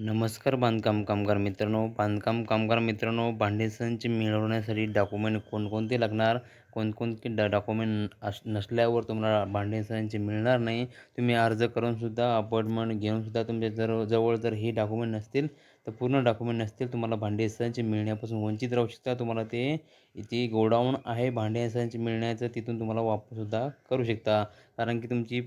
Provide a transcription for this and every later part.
नमस्कार बांधकाम कामगार मित्रांनो. बांधकाम कामगार मित्रांनो भांडे संच मिळवण्यासाठी डॉक्युमेंट कोणकोणते लागणार? कोणकोणते डा डॉक्युमेंट अस नसल्यावर तुम्हाला भांडे संच मिळणार नाही. तुम्ही अर्ज करूनसुद्धा अपॉइंटमेंट घेऊनसुद्धा तुमच्या जर जवळ जर हे डॉक्युमेंट नसतील तर पूर्ण डॉक्युमेंट नसतील तुम्हाला भांडे संच मिळण्यापासून वंचित राहू शकता. तुम्हाला ते इथे गोडाऊन आहे. भांडे संच मिळण्याचं तिथून तुम्हाला वापससुद्धा करू शकता. कारण की तुमची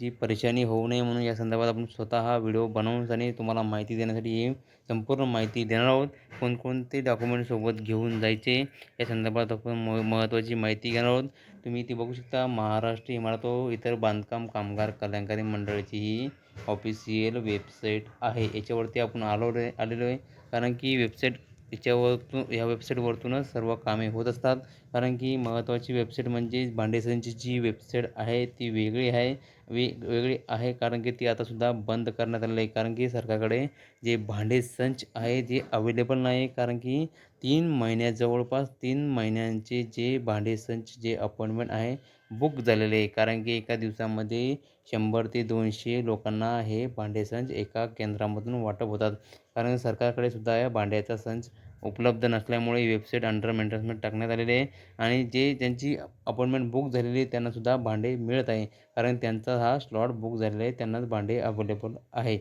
जी परेशानी होऊ नये म्हणून या संदर्भात आपण स्वतः हा व्हिडिओ बनवून आणि तुम्हाला माहिती देण्यासाठी संपूर्ण माहिती देणार आहोत. कोणकोणते डॉक्युमेंट सोबत घेऊन जायचे या संदर्भात आपण म महत्त्वाची माहिती घेणार आहोत. तुम्ही ती बघू शकता. महाराष्ट्र इमारत व इतर बांधकाम कामगार कल्याणकारी मंडळाची ही ऑफिशियल वेबसाईट आहे. याच्यावरती आपण आलो आलेलो आहे. कारण की वेबसाईट याच्यावरतून ह्या वेबसाईटवरतूनच सर्व कामे होत असतात. कारण की महत्त्वाची वेबसाईट म्हणजे भांडेसंची जी वेबसाईट आहे ती वेगळी आहे. वे वेगळी आहे कारण की ती आतासुद्धा बंद करण्यात आलेली आहे. कारण की सरकारकडे जे भांडे संच आहे जे अवेलेबल नाही. कारण की तीन महिन्या जवळपास तीन महिन्यांचे जे भांडे संच जे अपॉइंटमेंट आहे बुक झालेले आहे. कारण की एका दिवसामध्ये शंभर ते दोनशे लोकांना हे भांडे संच एका केंद्रामधून वाटप होतात. कारण सरकारकडे सुद्धा या भांड्याचा संच उपलब्ध नसल्यामुळे वेबसाईट अंडर मेंटेनमेंट टाकण्यात आलेली आहे. आणि जे ज्यांची अपॉइंटमेंट बुक झालेली आहे त्यांनासुद्धा भांडे मिळत आहे. कारण त्यांचा हा स्लॉट बुक झालेला आहे त्यांनाच भांडे अवेलेबल आहे.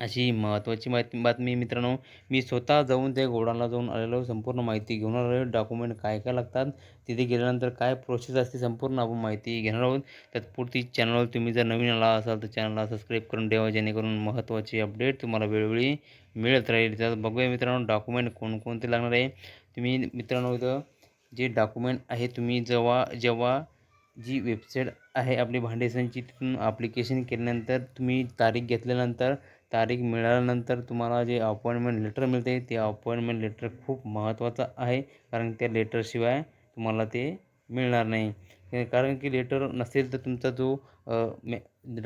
अशी महत्त्वाची माहिती बातमी मित्रांनो. मी स्वतः जाऊन त्या गोडाऊनला जाऊन आलेलो संपूर्ण माहिती घेऊन आलेलो डॉक्युमेंट काय काय लागतात तिथे गेल्यानंतर काय प्रोसेस असते संपूर्ण आपण माहिती घेणार आहोत. तत्पुरती चॅनलवर तुम्ही जर नवीन आला असाल तर चॅनलला सबस्क्राईब करून ठेवा जेणेकरून महत्त्वाची अपडेट तुम्हाला वेळोवेळी मिळत राहील. तर बघूया मित्रांनो डॉक्युमेंट कोणकोणते लागणार आहे. तुम्ही मित्रांनो इथं जे डॉक्युमेंट आहे तुम्ही जेव्हा जेव्हा जी वेबसाईट आहे आपली भांडेसनची तिथून ॲप्लिकेशन केल्यानंतर तुम्ही तारीख घेतल्यानंतर तारीख मिळाल्यानंतर तुम्हाला जे अपॉइंटमेंट लेटर मिळते ते अपॉइंटमेंट लेटर खूप महत्त्वाचं आहे. कारण त्या लेटरशिवाय तुम्हाला ते मिळणार नाही. कारण की लेटर नसेल तर तुमचा जो मे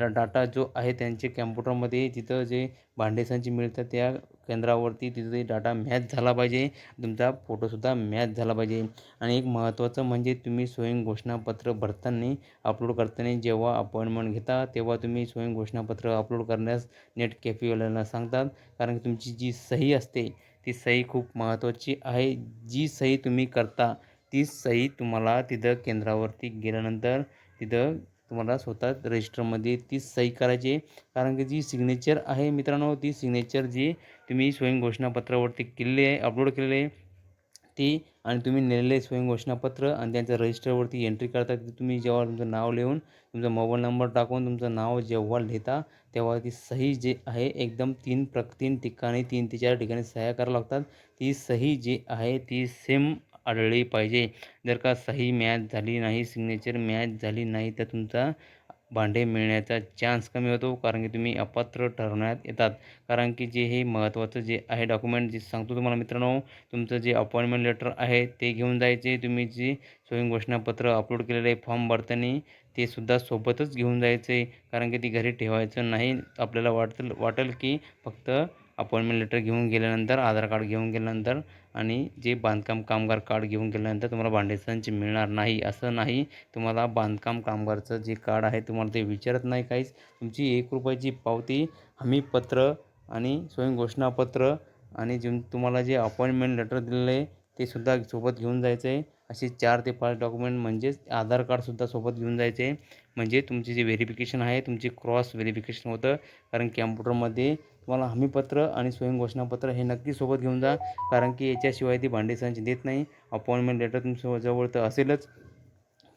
डाटा जो आहे त्यांचे कॅम्प्युटरमध्ये तिथं जे भांडेसांची मिळतात त्या केंद्रावरती तिथे डाटा मॅच झाला पाहिजे. तुमचा फोटोसुद्धा मॅच झाला पाहिजे. आणि एक महत्त्वाचं म्हणजे तुम्ही स्वयं घोषणापत्र भरताना अपलोड करताना जेव्हा अपॉइंटमेंट घेता तेव्हा तुम्ही स्वयं घोषणापत्र अपलोड करण्यास नेट कॅफेवाल्यांना सांगतात. कारण की तुमची जी सही असते ती सही खूप महत्त्वाची आहे. जी सही तुम्ही करता ती सही तुम्हाला तिथं केंद्रावरती गेल्यानंतर तिथं तुम्हाला स्वतः रजिस्टरमध्ये ती सही करायची कारण की जी सिग्नेचर आहे मित्रांनो ती सिग्नेचर जी तुम्ही स्वयं घोषणापत्रावरती केलेली आहे अपलोड केलेली आहे ती आणि तुम्ही नेलेले स्वयं घोषणापत्र आणि त्यांच्या रजिस्टरवरती एंट्री करता तुम्ही जेव्हा तुमचं नाव लिहून तुमचा मोबाईल नंबर टाकून तुमचं नाव जेव्हा लिहिता तेव्हा ती सही जे आहे एकदम तीन प्र तीन ठिकाणी तीन ते चार ठिकाणी सह्या करावं लागतात. ती सही जी आहे ती सेम आढळली पाहिजे. जर का सही मॅच झाली नाही सिग्नेचर मॅच झाली नाही तर तुमचा भांडे मिळण्याचा चान्स कमी होतो कारण की तुम्ही अपात्र ठरवण्यात येतात. कारण की जे हे महत्त्वाचं जे आहे डॉक्युमेंट जे सांगतो तुम्हाला मित्रांनो तुमचं जे अपॉइंटमेंट लेटर आहे ते घेऊन जायचे. तुम्ही जे स्वयं घोषणापत्र अपलोड केलेलं आहे फॉर्म भरताना ते सुद्धा सोबतच घेऊन जायचे. कारण की ती घरी ठेवायचं नाही. आपल्याला वाटतं वाटेल की फक्त अपॉइंटमेंट लेटर घेऊन गेल्यानंतर आधार कार्ड घेऊन गेल्यानंतर आणि जे बांधकाम कामगार कार्ड घेऊन गेल्यानंतर तुम्हाला भांडेसंच मिळणार नाही असं नाही. तुम्हाला बांधकाम कामगारचं जे कार्ड आहे तुम्हाला ते विचारत नाही काहीच. तुमची एक रुपयाची पावती हमीपत्र आणि स्वयं घोषणापत्र आणि जे तुम्हाला जे अपॉइंटमेंट लेटर दिलेलं आहे ते सुद्धा सोबत घेऊन जायचं. आहे असे चार ते पाच डॉक्युमेंट म्हणजेच आधार कार्डसुद्धा सोबत घेऊन जायचे. आहे म्हणजे तुमचे जे व्हेरिफिकेशन आहे तुमची क्रॉस व्हेरिफिकेशन होतं. कारण कॅम्प्युटरमध्ये तुम्हाला हमीपत्र आणि स्वयं घोषणापत्र हे नक्की सोबत घेऊन जा कारण की याच्याशिवाय ती भांडे संच देत नाही. अपॉइंटमेंट लेटर तुमच्या जवळ तर असेलच.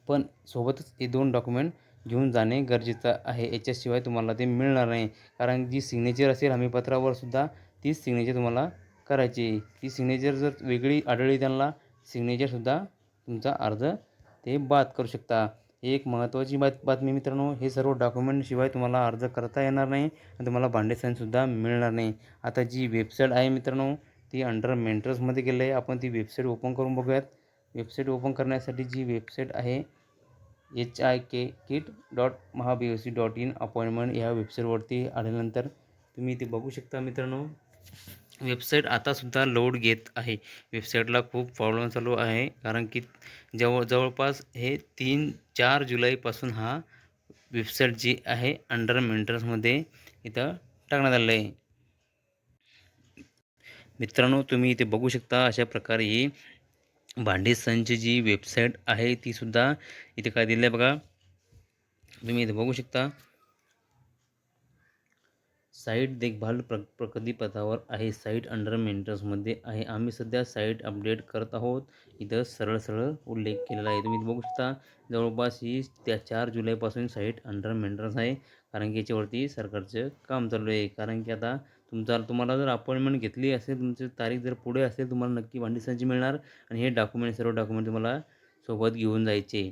पण सोबतच हे दोन डॉक्युमेंट घेऊन जाणे गरजेचं आहे. याच्याशिवाय तुम्हाला ते मिळणार नाही. कारण जी सिग्नेचर असेल हमीपत्रावर सुद्धा तीच सिग्नेचर तुम्हाला करायची ती सिग्नेचर जर वेगळी आढळली त्यांना सिग्नेचरसुद्धा तुमचा अर्ज ते बाद करू शकता. एक महत्त्वाची बात बातमी मित्रांनो हे सर्व डॉक्युमेंटशिवाय तुम्हाला अर्ज करता येणार नाही आणि तुम्हाला भांडेसनसुद्धा मिळणार नाही. आता जी वेबसाईट आहे मित्रांनो ती अंडर मेंटर्समध्ये गेलं आहे. आपण ती वेबसाईट ओपन करून बघूयात. वेबसाईट ओपन करण्यासाठी जी वेबसाईट आहे H I K kit dot mahabocw dot in appointment ह्या वेबसाईटवरती आल्यानंतर तुम्ही ते बघू शकता मित्रांनो. वेबसाईट आतासुद्धा लोड घेत आहे. वेबसाईटला खूप प्रॉब्लेम चालू आहे. कारण की जवळ जवळपास हे तीन चार जुलैपासून हा वेबसाईट जी आहे अंडर मेंटेनन्समध्ये इथं टाकण्यात आलेलं आहे. मित्रांनो तुम्ही इथे बघू शकता अशा प्रकारे ही भांडी संच जी वेबसाईट आहे तीसुद्धा इथे काय दिलं आहे बघा. तुम्ही इथे बघू शकता. साईट देखभाल प्र प्रगतीपथावर आहे. साईट अंडर मेंटेनन्समध्ये आहे. आम्ही सध्या साईट अपडेट करत आहोत. इथं सरळ सरळ उल्लेख केलेला आहे. तुम्ही बघू शकता जवळपास ही त्या चार जुलैपासून साईट अंडर मेंटेनन्स आहे. कारण की याच्यावरती सरकारचं काम चालू आहे. कारण की आता तुमचा तुम्हाला जर अपॉइंटमेंट घेतली असेल तुमची तारीख जर पुढे असेल तुम्हाला नक्की भांडी मिळणार आणि हे डॉक्युमेंट सर्व डॉक्युमेंट तुम्हाला सोबत घेऊन जायचे.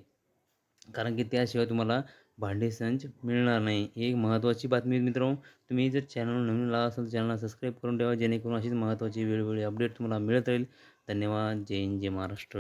कारण की त्याशिवाय तुम्हाला भांडे संच मिळणार नाही. ही एक महत्त्वाची बातमी आहे मित्रांनो तुम्ही जर चॅनल नवीन आला असेल तर चॅनलला सबस्क्राईब करून ठेवा जेणेकरून अशीच महत्त्वाची वेळोवेळी अपडेट तुम्हाला मिळत राहील. धन्यवाद. जय हिंद जय महाराष्ट्र.